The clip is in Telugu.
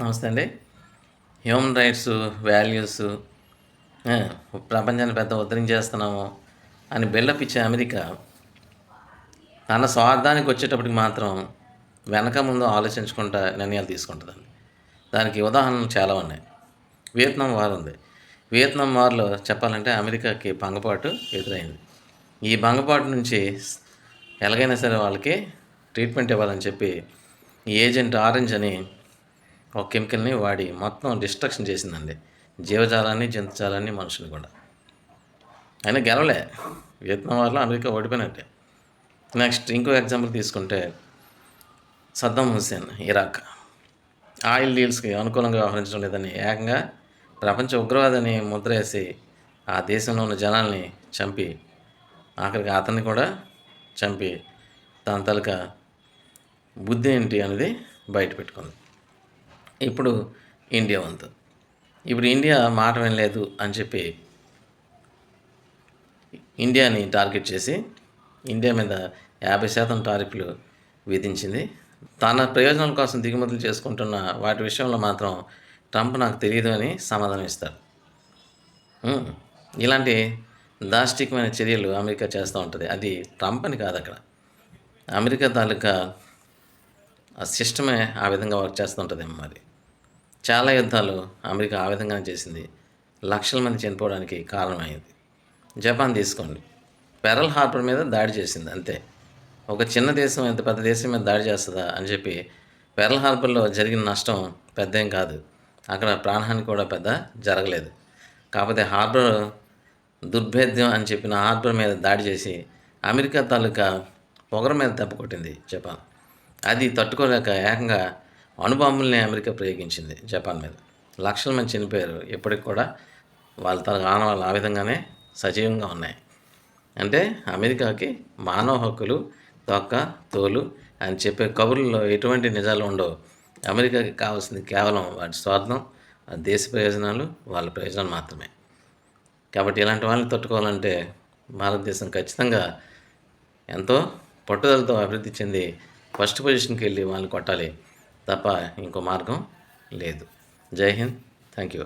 నమస్తే అండి. హ్యూమన్ రైట్స్ వాల్యూస్ ప్రపంచాన్ని పెద్ద ఉద్ధరించేస్తున్నాము అని బిల్డప్ ఇచ్చే అమెరికా తన స్వార్థానికి వచ్చేటప్పటికి మాత్రం వెనక ముందు ఆలోచించుకుంటా నిర్ణయాలు తీసుకుంటుందండి. దానికి ఉదాహరణలు చాలా ఉన్నాయి. వియత్నాం వార్ ఉంది. వియత్నాం వార్లో చెప్పాలంటే అమెరికాకి భంగపాటు ఎదురైంది. ఈ భంగపాటు నుంచి ఎలాగైనా సరే వాళ్ళకి ట్రీట్మెంట్ ఇవ్వాలని చెప్పి ఈ ఏజెంట్ ఆరెంజ్ అని ఒక కెమికల్ని వాడి మొత్తం డిస్ట్రక్షన్ చేసిందండి. జీవజాలాన్ని జంతుజాలాన్ని మనుషుని కూడా. అయినా గెలవలే. వియత్నాం వారిలో అమెరికా ఓడిపోయినట్టే. నెక్స్ట్ ఇంకో ఎగ్జాంపుల్ తీసుకుంటే సద్దాం హుస్సేన్ ఇరాక్. ఆయిల్ డీల్స్కి అనుకూలంగా వ్యవహరించడం లేదని ఏకంగా ప్రపంచ ఉగ్రవాదని ముద్ర వేసి ఆ దేశంలో ఉన్న జనాల్ని చంపి ఆఖరికి అతన్ని కూడా చంపి దాని తలక బుద్ధి ఏంటి అనేది బయట పెట్టుకుంది. ఇప్పుడు ఇండియా వంతు. ఇప్పుడు ఇండియా మాట వినలేదు అని చెప్పి ఇండియాని టార్గెట్ చేసి ఇండియా మీద యాభై శాతం టారిఫ్లు విధించింది. తన ప్రయోజనాల కోసం దిగుమతులు చేసుకుంటున్న వాటి విషయంలో మాత్రం ట్రంప్ నాకు తెలియదు అని సమాధానం ఇస్తారు. ఇలాంటి దాష్టికమైన చర్యలు అమెరికా చేస్తూ ఉంటుంది. అది ట్రంప్ అని కాదు అక్కడ. అమెరికా తాలూకా ఆ సిస్టమే ఆ విధంగా వర్క్ చేస్తుంటుంది మరి. చాలా యుద్ధాలు అమెరికా ఆ విధంగానే చేసింది. లక్షల మంది చనిపోవడానికి కారణమైంది. జపాన్ తీసుకోండి. పెరల్ హార్బర్ మీద దాడి చేసింది అంతే. ఒక చిన్న దేశం ఇంత పెద్ద దేశం మీద దాడి చేస్తుందా అని చెప్పి పెరల్ హార్బర్లో జరిగిన నష్టం పెద్ద ఏం కాదు. అక్కడ ప్రాణహాని కూడా పెద్ద జరగలేదు. కాకపోతే హార్బర్ దుర్భేద్యం అని చెప్పిన హార్బర్ మీద దాడి చేసి అమెరికా తాలూకా పొగర మీద దెబ్బ కొట్టింది జపాన్. అది తట్టుకోలేక ఏకంగా అణుబాంబుల్ని అమెరికా ప్రయోగించింది జపాన్ మీద. లక్షల మంది చనిపోయారు. ఇప్పటికి కూడా వాళ్ళ తన ఆనవాళ్ళు ఆ విధంగానే సజీవంగా ఉన్నాయి. అంటే అమెరికాకి మానవ హక్కులు తొక్క తోలు అని చెప్పే కబుర్లలో ఎటువంటి నిజాలు ఉండవు. అమెరికాకి కావాల్సింది కేవలం వాటి స్వార్థం దేశ ప్రయోజనాలు వాళ్ళ ప్రయోజనాలు మాత్రమే. కాబట్టి ఇలాంటి వాళ్ళని తట్టుకోవాలంటే భారతదేశం ఖచ్చితంగా ఎంతో పట్టుదలతో అభివృద్ధి చెంది ఫస్ట్ పొజిషన్కి వెళ్ళి వాళ్ళని కొట్టాలి. తప్ప ఇంకో మార్గం లేదు. జై హింద్. Thank you